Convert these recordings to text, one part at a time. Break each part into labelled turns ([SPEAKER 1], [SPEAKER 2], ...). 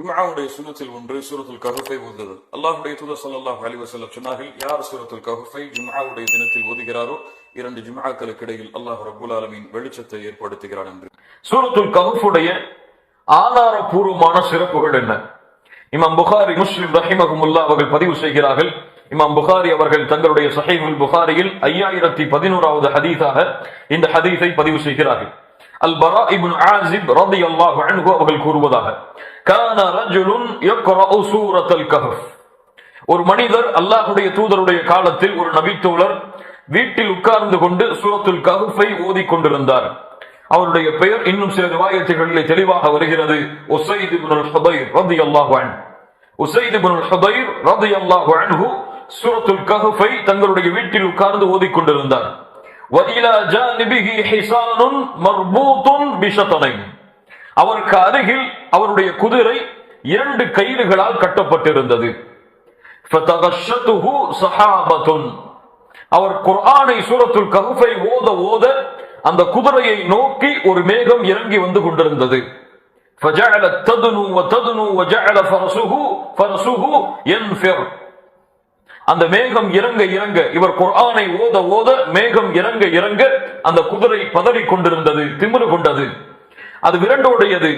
[SPEAKER 1] ஜும்ஆவுடைய சுனத்தில் ஒன்று சூரத்துல் கஹுஃபை ஓதுதல் அல்லாஹுடைய தூதர் சல்லாஹ் அலி வஸல்லம் சொன்னார்கள் யார் சூரத்துல் கஹுஃபை ஜும்ஆவுடைய தினத்தில் ஓதுகிறாரோ இரண்டு ஜும்ஆக்களுக்கு இடையில் அல்லாஹ் ரபுல் ஆலமின் வெளிச்சத்தை ஏற்படுத்துகிறான் என்று.
[SPEAKER 2] சூரத்துல் கஹுஃபுடைய ஆதாரபூர்வமான சிறப்புகள் என்ன? இமாம் புகாரி முஸ்லிம் ரஹிமஹுமுல்லா அவர்கள் பதிவு செய்கிறார்கள். இமாம் புகாரி அவர்கள் தங்களுடைய சஹீஹுல் புகாரியில் ஐயாயிரத்தி பதினோராவது ஹதீஸாக இந்த ஹதீஸை பதிவு செய்கிறார்கள். அல் பரா இப்னு ஆசிப் ரலியல்லாஹு அன்ஹு அவர்கள் கூறுவதாக கான ரஜுலுன் யக்ரஉ சூரத்துல் கஹஃப் ஒரு மனிதர் அல்லாஹுடைய தூதருடைய காலத்தில் ஒரு நபித்தோழர் வீட்டில் உட்கார்ந்து கொண்டு சூரத்துல் கஹஃபை ஓதி கொண்டிருந்தார். அவருடைய பெயர் இன்னும் சில ரிவாயத்துகளிலே தெளிவாக வருகிறது. உசைத் இப்னுல் ஹுதைர் ரலியல்லாஹு அன்ஹு உசைத் இப்னுல் ஹுதைர் ரலியல்லாஹு அன்ஹு சூரத்துல் கஹஃபை தங்களுடைய வீட்டில் உட்கார்ந்து ஓதிக் கொண்டிருந்தார் وإلى جانبه حصان مربوط بشطنين அவருக்கு அருகில் அவருடைய குதிரை இரண்டு கயிறுகளால் கட்டப்பட்டிருந்தது فَتَغَشَّتُهُ سَحَابَةٌ அவர் குர்ஆனை சூரத்துல் கஹஃபை ஓத ஓத அந்த குதிரையை நோக்கி ஒரு மேகம் இறங்கி வந்து கொண்டிருந்தது فَجَعَلَتْ تَدْنُو وَتَدْنُو وَجَعَلَ فَرَسُهُ فَرَسُهُ يَنْفِرُ அந்த மேகம் இறங்க இறங்க இவர் குரானை ஓத ஓத மேகம் இறங்க இறங்க அந்த குதிரை பதறி கொண்டிருந்தது திமிரு கொண்டது. அது விரண்டோடையது.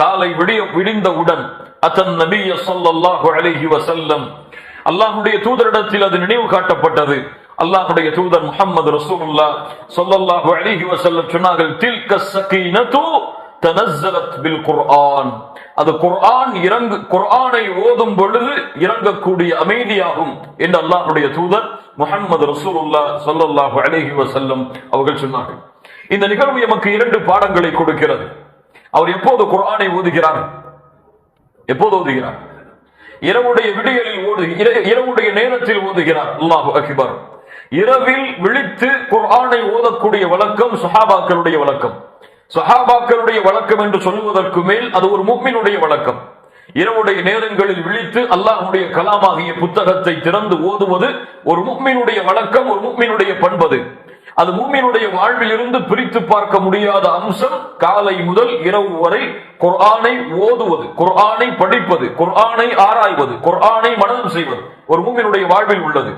[SPEAKER 2] காலை விடிய விடிந்தவுடன் அத்தன் நபிய சொல்லல்லாஹு அலஹி வசல்லம் அல்லாஹுடைய தூதரிடத்தில் அது நினைவு காட்டப்பட்டது. அல்லாஹுடைய தூதர் முகமது ரசூல்லா சொல்லல்லாஹு அலிஹி வசல்லம் சொன்னார்கள் தனஸ்ஸலத் பில் குர்ஆன். அது குர்ஆன் இறங்கு குர்ஆனை ஓதும் பொழுது இறங்கக்கூடிய அமைதியாகும் என்று அல்லாஹ்வுடைய தூதர் முஹம்மது ரசூலுல்லாஹ் ஸல்லல்லாஹு அலைஹி வஸல்லம் அவர்கள் சொன்னார்கள். இந்த நிகழ்வு எமக்கு இரண்டு பாடங்களை கொடுக்கிறது. அவர் எப்போது குர்ஆனை ஓதுகிறார்? எப்போது ஓதுகிறார்? இரவுடைய விடியலில் ஓது இரவுடைய நேரத்தில் ஓதுகிறார். அல்லாஹு அகிபர். இரவில் விழித்து குர்ஆனை ஓதக்கூடிய வழக்கம் சஹாபாக்களுடைய வழக்கம். சஹாபாக்களுடைய வழக்கம் என்று சொல்வதற்கு மேல் அது ஒரு முக்மினுடைய வழக்கம். இரவுடைய நேரங்களில் விழித்து அல்லாஹுடைய கலாமாகிய புத்தகத்தை திறந்து ஓதுவது ஒரு முக்மினுடைய வழக்கம் ஒரு முக்மினுடைய பண்பது. அது மூமினுடைய வாழ்வில் இருந்து பிரித்து பார்க்க முடியாத அம்சம் காலை முதல் இரவு வரை குர்ஆனை ஓதுவது குர்ஆனை படிப்பது குர்ஆனை ஆராய்வது குர்ஆனை மனதம் செய்வது ஒரு மூமியினுடைய வாழ்வில் உள்ளது.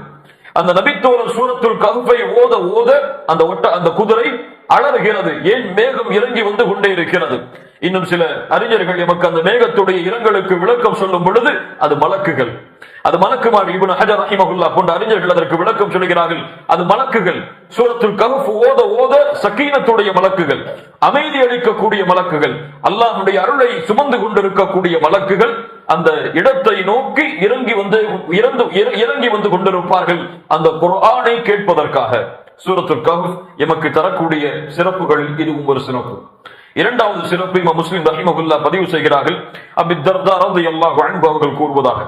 [SPEAKER 2] அந்த நபித்தோழர் சூரத்துள் கஹ்ஃபை ஓத ஓத அந்த ஒட்ட அந்த குதிரை அலறுகிறது. ஏன் மேகம் இறங்கி வந்து கொண்டே இருக்கிறது? இன்னும் சில அறிஞர்கள் எமக்கு அந்த மேகத்துடைய இரங்கலுக்கு விளக்கம் சொல்லும் பொழுது அது மலக்குகள். அது மலக்குமார் இவன் ஹஜர் ரஹிமகுல்லா போன்ற அறிஞர்கள் அதற்கு விளக்கம் சொல்கிறார்கள். அது மலக்குகள். சூரத்துல் கஹஃப் ஓத ஓத சக்கீனத்துடைய மலக்குகள். அமைதி அளிக்கக்கூடிய மலக்குகள். அல்லாஹுடைய அருளை சுமந்து கொண்டிருக்கக்கூடிய மலக்குகள். அந்த இடத்தை நோக்கி இறங்கி வந்து இறந்து இற- இறங்கி வந்து கொண்டிருப்பார்கள். அந்த குரானை கேட்பதற்காக. சூரத்துல் கஹஃப் எமக்கு தரக்கூடிய சிறப்புகளில் இதுவும் ஒரு சிறப்பு இரண்டாவது சிறப்பு இமாம் முஸ்லிம் ரஹிமஹுல்லா பதிவு செய்கிறார்கள் அபி தர்தா ரலியல்லாஹு அன்ஹு அவர்கள் கூறுவதாக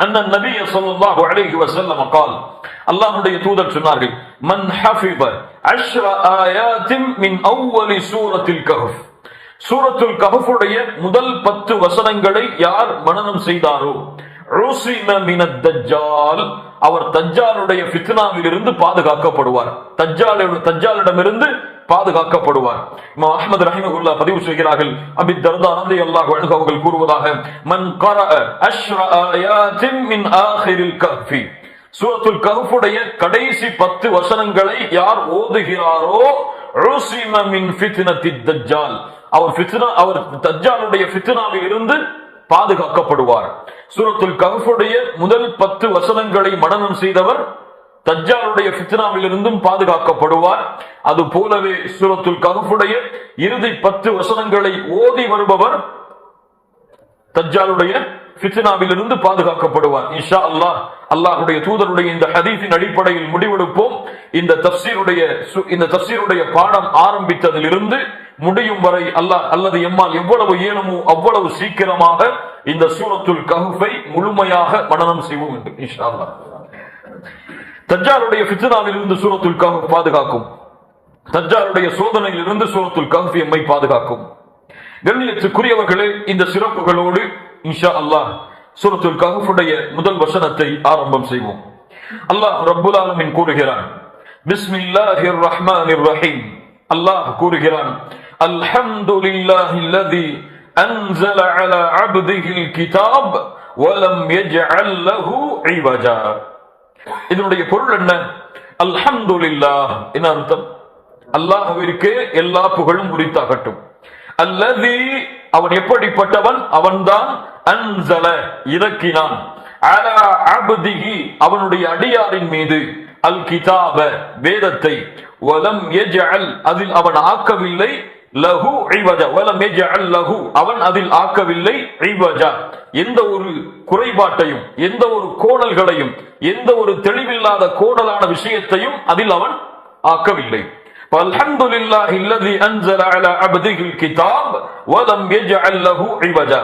[SPEAKER 2] أن النبي صلى الله عليه وسلم قال الله தூதர் சொன்னார்கள் من حفظ عشر آيات من أول سورة الكهف சூரத்துல் கஹஃபுடைய முதல் பத்து வசனங்களை யார் மனனம் செய்தாரோ ருசிம மினத் தஜ்ஜால் அவர் தஜ்ஜாலுடைய ஃபித்னாவில் இருந்து பாதுகாக்கப்படுவார் தஜ்ஜாலிடமிருந்து பாதுகாக்கப்படுவார். இமாம் அஹ்மது ரஹிமகுல்லா பதிவு செய்கிறார்கள். அபி தர்தா ரலியல்லாஹு அல்லாஹ் அவர்கள் கூறுவதாக மன் கரஅ அஷ்ர ஆயாத்தின் மின் ஆஹிரில் கஹ்ஃபி. சூரத்துல் கஹ்ஃபுடைய கடைசி பத்து வசனங்களை யார் ஓதுகிறாரோ ருசிம மின் தஜ்ஜால். அவர் ஃபித்னா அவர் தஜ்ஜாலுடைய ஃபித்னாவில் இருந்து பாதுகாக்கப்படுவார். சூரத்துல் கஃபுடைய முதல் பத்து வசனங்களை மனநம் செய்தவர் தஜ்ஜாலுடைய ஃபித்னாவில் இருந்தும் பாதுகாக்கப்படுவார். அது போலவே சூரத்துல் கஃபுடைய இறுதி பத்து வசனங்களை ஓதி வருபவர் தஜ்ஜாலுடைய ஃபித்னாவில் இருந்து பாதுகாக்கப்படுவார். இன்ஷா அல்லாஹ் அல்லாஹுடைய தூதருடைய இந்த ஹதீஸின் அடிப்படையில் முடிவெடுப்போம். இந்த தஃசீருடைய சு- இந்த தஃசீருடைய பாடம் ஆரம்பித்ததிலிருந்து முடியும் வரை அல்லாஹ் அல்லது எம்மால் எவ்வளவு இயலுமோ அவ்வளவு சீக்கிரமாக இந்த சூரத்துல் கஹுஃபை முழுமையாக மனநம் செய்வோம் என்று இன்ஷா அல்லாஹ் ஃபித்னாவில் இருந்து சூரத்துல் கஹ்ஃப் பாதுகாக்கும். தஜ்ஜாலுடைய சோதனையில் இருந்து சூரத்துல் கஹ்ஃப் எம்மை பாதுகாக்கும். கண்ணியத்துக்குரியவர்களே இந்த சிறப்புகளோடு இன்ஷா அல்லாஹ் சூரத்துல் கஹுடைய முதல் வசனத்தை ஆரம்பம் செய்வோம். அல்லாஹ் ரப்புல் ஆலமின் கூறுகிறான் பிஸ்மில்லாஹிர் ரஹ்மானிர் ரஹீம். அல்லாஹ் கூறுகிறான் அல்ஹம்துலில்லாஹி அல்லதி أنزل على عبده الكتاب ولم يجعل له عوجا இதனுடைய பொருள் என்ன அல்ஹம்துலில்லாஹ் என்ன அர்த்தம் அல்லாஹ்விற்கே எல்லா புகழும் உரித்தாகட்டும் அல்லதி அவன் எப்படிப்பட்டவன் அவன்தான் அன்சல இறக்கினான் அலா அப்திஹி அவனுடைய அடியாரின் மீது அல் கிதாப வேதத்தை வலம் யஜ்அல் அதில் அவன் ஆக்கவில்லை லஹு இவஜா வலம் யஜ்அல் லஹு அவன் அதில் ஆக்கவில்லை இவஜா எந்த ஒரு குறைபாட்டையும் எந்த ஒரு கோணல்களையும் எந்த ஒரு தெளிவில்லாத கோணலான விஷயத்தையும் அதில் அவன் ஆக்கவில்லை فالحمد لله الذي انزل على عبده الكتاب ولم يجعل له عوجا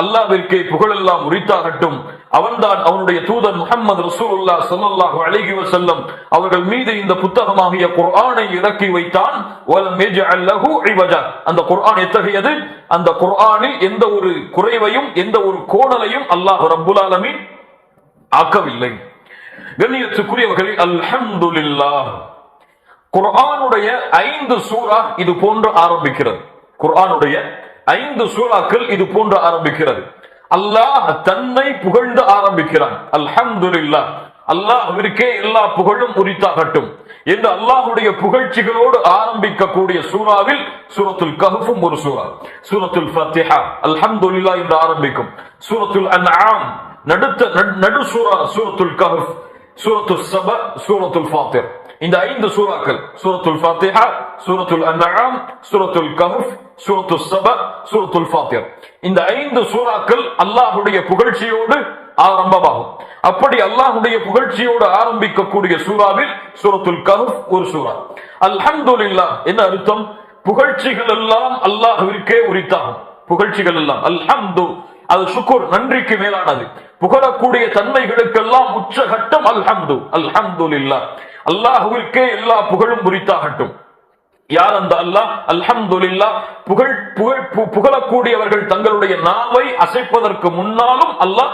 [SPEAKER 2] அல்லாவிற்கே புகழெல்லாம் உரித்தாகட்டும் அவன்தான் அவனுடைய தூதர் முகமது ரசூலுல்லா சல்லாஹு அழகி வசல்லம் அவர்கள் மீது இந்த புத்தகமாகிய குர்ஆனை இறக்கி வைத்தான். வலம் அந்த குர்ஆன் எத்தகையது? அந்த குர்ஆனில் எந்த ஒரு குறைவையும் எந்த ஒரு கோணலையும் அல்லாஹ் ரபுல் ஆலமீன் ஆக்கவில்லை. கண்ணியத்துக்குரியவர்களில் அல்ஹம்துலில்லாஹ். குர்ஆனுடைய ஐந்து சூரா இது போன்று ஆரம்பிக்கிறது. குர்ஆனுடைய ஐந்து சூறாக்கள் இது போன்று ஆரம்பிக்கிறது. அல்லாஹ் தன்னை புகழ்ந்து ஆரம்பிக்கிறான். அல்ஹம்துலில்லாஹ் அவருக்கே எல்லா புகழும் உரித்தாகட்டும். என்று அல்லாஹுடைய புகழ்ச்சிகளோடு ஆரம்பிக்கக்கூடிய சூறாவில் சூரத்துல் கஹுஃபும் ஒரு சூரா சூரத்துல் ஃபத்திஹா. அல்ஹம்துல்லா என்று ஆரம்பிக்கும். சூரத்துல் அன்ஆம். நடுத்த நடு- நடு சூரா சூரத்துல் கஹுஃப். சூரத்துல் சப சூரத்துல் ஃபாத்திர் இந்த ஐந்து சூறாக்கள் சூரத்துல் ஃபாத்திஹா சூரத்துல் அன்ஆம் சூரத்துல் கஹ்ஃப் சூரத்துல் சப சூரத்துல் ஃபாத்திர் இந்த ஐந்து சூறாக்கள் அல்லாஹ்வுடைய புகழ்ச்சியோடு ஆரம்பமாகும். அப்படி அல்லாஹ்வுடைய புகழ்ச்சியோடு ஆரம்பிக்கக்கூடிய சூறாவில் சூரத்துல் கஹ்ஃப் ஒரு சூறா. அல்ஹம்துலில்லாஹ் என்ன அர்த்தம்? புகழ்ச்சிகள் எல்லாம் அல்லாஹ்விற்கே உரித்தாகும். புகழ்ச்சிகள் எல்லாம் அல்ஹம்து அது சுக்குர் நன்றிக்கு மேலானது. புகழக்கூடிய தன்மைகளுக்கெல்லாம் உச்சகட்டம் அல்ஹம்து அல்ஹம்துலில்லாஹ். அல்லாஹுவிற்கே எல்லா புகழும் உரித்தாகட்டும் யார் அந்த அல்லாஹ்? அல்ஹம்துலில்லாஹ். புகழ் புகழ் பு- புகழக்கூடியவர்கள் தங்களுடைய நாவை அசைப்பதற்கு முன்னாலும் அல்லாஹ்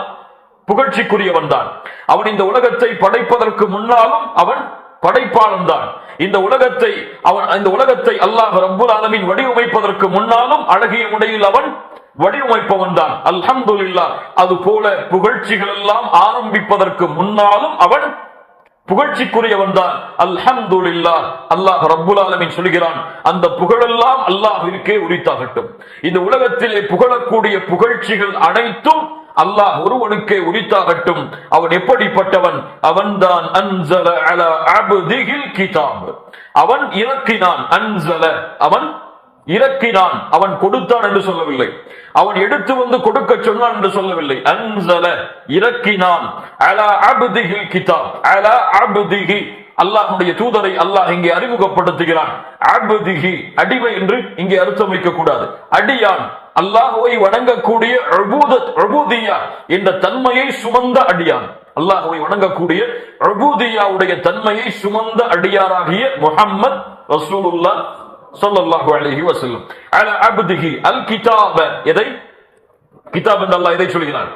[SPEAKER 2] புகழ்ச்சிக்குரியவன் தான். அவன் இந்த உலகத்தை படைப்பதற்கு முன்னாலும் அவன் படைப்பாளன் தான். இந்த உலகத்தை அவன் இந்த உலகத்தை அல்லாஹ் ரப்புல் ஆலமீன் வடிவமைப்பதற்கு முன்னாலும் அழகிய முறையில் அவன் வடிவமைப்பவன் தான். அல்ஹம்துலில்லாஹ். அது போல புகழ்ச்சிகள் எல்லாம் ஆரம்பிப்பதற்கு முன்னாலும் அவன் புகழ்ச்சிக்குரியவன் தான். அல்ஹம்துலில்லாஹ் அல்லாஹ் ரப்புல் சொல்கிறான் அந்த புகழெல்லாம் அல்லாஹிற்கே உரித்தாகட்டும். இந்த உலகத்திலே புகழக்கூடிய புகழ்ச்சிகள் அனைத்தும் அல்லாஹ் ஒருவனுக்கே உரித்தாகட்டும். அவன் எப்படிப்பட்டவன்? அவன்தான் அன்சல அல அப்திஹில் கிதாப். அவன் இறக்கினான். அன்சல அவன் இறக்கினான் அவன் கொடுத்தான் என்று சொல்லவில்லை. அவன் எடுத்து வந்து கொடுக்க சொன்னான் என்று சொல்லவில்லை. அன்சல இறக்கினான். அலா கிதாப். அலா தூதரை அல்லாஹ் இங்கே அறிமுகப்படுத்துகிறான். அபுதிகி அடிமை என்று இங்கே அர்த்தம் வைக்க கூடாது அடியான். அல்லாஹுவை வணங்கக்கூடிய என்ற தன்மையை சுமந்த அடியான். அல்லாஹுவை வணங்கக்கூடிய அபூதியாவுடைய தன்மையை சுமந்த அடியாராகிய முகம்மது ரசூலுல்லா சொல்லல்லாஹு அலைஹி வசல்லம் அல அப்திஹி அல் கிதாப எதை? கிதாப் என்று அல்லாஹ் எதை சொல்கிறான்?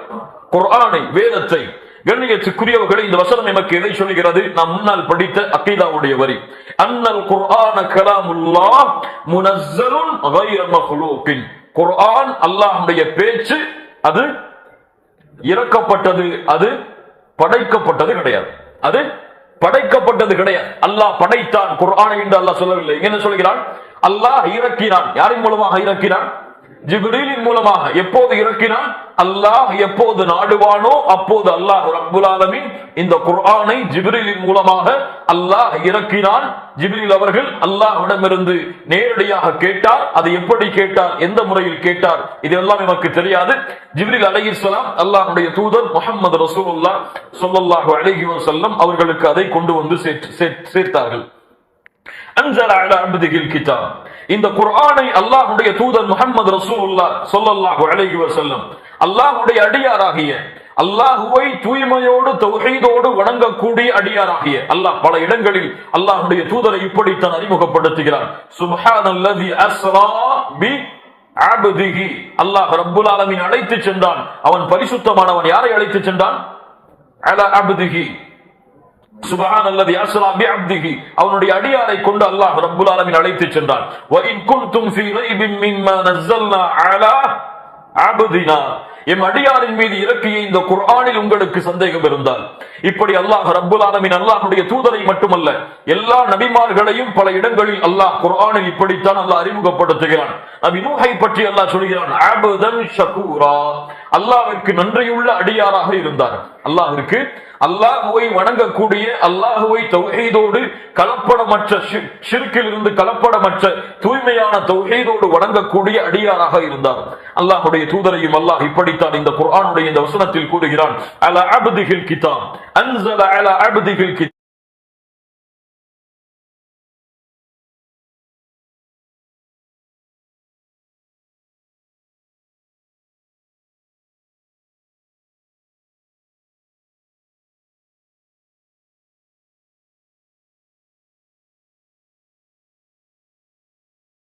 [SPEAKER 2] குர்ஆனை வேதத்தை. கண்ணியத்துக்குரியவர்களை இந்த வசனம் நமக்கு எதை சொல்கிறது? நாம் முன்னால் படித்த அக்கீதாவுடைய வரி. அன்னல் குர்ஆன கலாமுல்லாஹ் முனஸ்ஸலுன் கைர மக்லூக்கின் குர்ஆன் அல்லாஹ்வுடைய பேச்சு அது இறக்கப்பட்டது அது படைக்கப்பட்டது கிடையாது. அது படைக்கப்பட்டது கிடையாது. அல்லாஹ் படைத்தான் குர்ஆனை என்று அல்லாஹ் சொல்லவில்லை. என்ன சொல்கிறான்? அல்லாஹ் இறக்கினான். யாரின் மூலமாக இறக்கினான்? ஜிப்ரீலின் மூலமாக. எப்போது இறக்கினான்? அல்லாஹ் எப்போது நாடுவானோ அப்போது அல்லாஹ் ரப்புல் ஆலமின் இந்த குர்ஆனை ஜிப்ரீலின் மூலமாக அல்லாஹ் இறக்கினான். ஜிப்ரீல் அவர்கள் அல்லாஹ்விடமிருந்து நேரடியாக கேட்டார். அது எப்படி கேட்டார்? எந்த முறையில் கேட்டார்? இதெல்லாம் நமக்கு தெரியாது. ஜிப்ரீல் அலி இஸ்லாம் அல்லாஹுடைய தூதர் முகமது ரசூலுல்லாஹ் சொல்லல்லாஹு அலைஹி வசல்லம் அவர்களுக்கு அதை கொண்டு வந்து சேர்த்து- சேர்த்தார்கள் அன்சல அலா அப்திஹில் கிதாப் இந்த குர்ஆனை அல்லாஹ்வுடைய தூதர் முஹம்மது ரசூலுல்லாஹ் ஸல்லல்லாஹு அலைஹி வஸல்லம் அல்லாஹ்வுடைய அடியாராகிய அல்லாஹுவை தூய்மையோடு தௌஹீதோடு வணங்கக்கூடிய அடியாராகிய அல்லாஹ் பல இடங்களில் அல்லாஹ்வுடைய தூதரை இப்படித்தான் அறிமுகப்படுத்துகிறார். சுப்ஹானல்லதி அஸ்ரா பி அப்திஹி. அல்லாஹ் ரப்புல் ஆலமீன் அழைத்து சென்றான். அவன் பரிசுத்தமானவன் யாரை அழைத்து சென்றான்? அலா அப்திஹி. சுபஹான் அல்லது அஸ்ரா பி அப்திஹி அவனுடைய அடியாரை கொண்டு அல்லாஹ் ரப்புல் ஆலமீன் அழைத்து சென்றான். வ எம் அடியாரின் மீது இறக்கிய இந்த குர்ஆனில் உங்களுக்கு சந்தேகம் இருந்தால். இப்படி அல்லாஹ் ரப்புல் ஆலமின் அல்லாஹுடைய தூதரை மட்டுமல்ல எல்லா நபிமார்களையும் பல இடங்களில் அல்லாஹ் குர்ஆனில் இப்படித்தான் அல்லாஹ் அறிமுகப்படுத்துகிறான். நபி நூஹை பற்றி அல்லாஹ் சொல்கிறான் அபுதன் ஷகூரா. அல்லாஹ்விற்கு நன்றியுள்ள அடியாராக இருந்தார். அல்லாஹிற்கு அல்லாஹுவை வணங்கக்கூடிய அல்லாஹுவை தொகைதோடு கலப்படமற்ற சிற்கில் இருந்து கலப்படமற்ற தூய்மையான தொகைதோடு வணங்கக்கூடிய அடியாராக இருந்தார். அல்லாஹுடைய தூதரையும் அல்லாஹ் இப்படி இப்படித்தான் இந்த குர்ஆனுடைய இந்த வசனத்தில் கூறுகிறான் அல அப்திஹில் கிதாப். அன்ஸல அல அப்திஹில் கிதாப்.